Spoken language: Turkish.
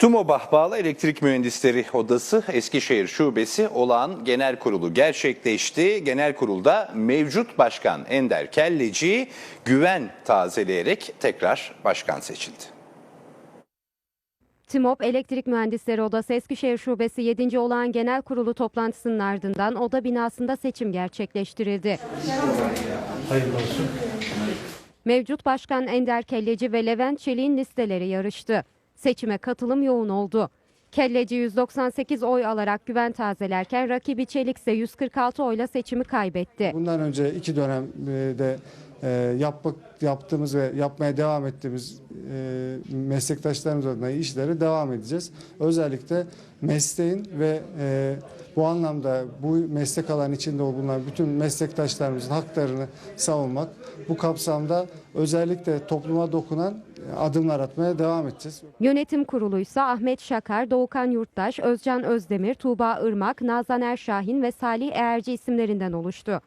TUMOBA bağlı Elektrik Mühendisleri Odası Eskişehir Şubesi olağan genel kurulu gerçekleşti. Genel kurulda mevcut başkan Ender Kelleci güven tazeleyerek tekrar başkan seçildi. TİMOP Elektrik Mühendisleri Odası Eskişehir Şubesi 7. olan genel kurulu toplantısının ardından oda binasında seçim gerçekleştirildi. Hayırlı olsun. Mevcut Başkan Ender Kelleci ve Levent Çelik'in listeleri yarıştı. Seçime katılım yoğun oldu. Kelleci 198 oy alarak güven tazelerken rakibi Çelik ise 146 oyla seçimi kaybetti. Bundan önce iki dönemde e, yapmak, yaptığımız ve yapmaya devam ettiğimiz e, meslektaşlarımız adına işlere devam edeceğiz. Özellikle mesleğin ve e, bu anlamda bu meslek alanı içinde bulunan bütün meslektaşlarımızın haklarını savunmak, bu kapsamda özellikle topluma dokunan adımlar atmaya devam edeceğiz. Yönetim kuruluysa Ahmet Şakar, Doğukan Yurttaş, Özcan Özdemir, Tuğba Irmak, Nazan Erşahin ve Salih Eğerci isimlerinden oluştu.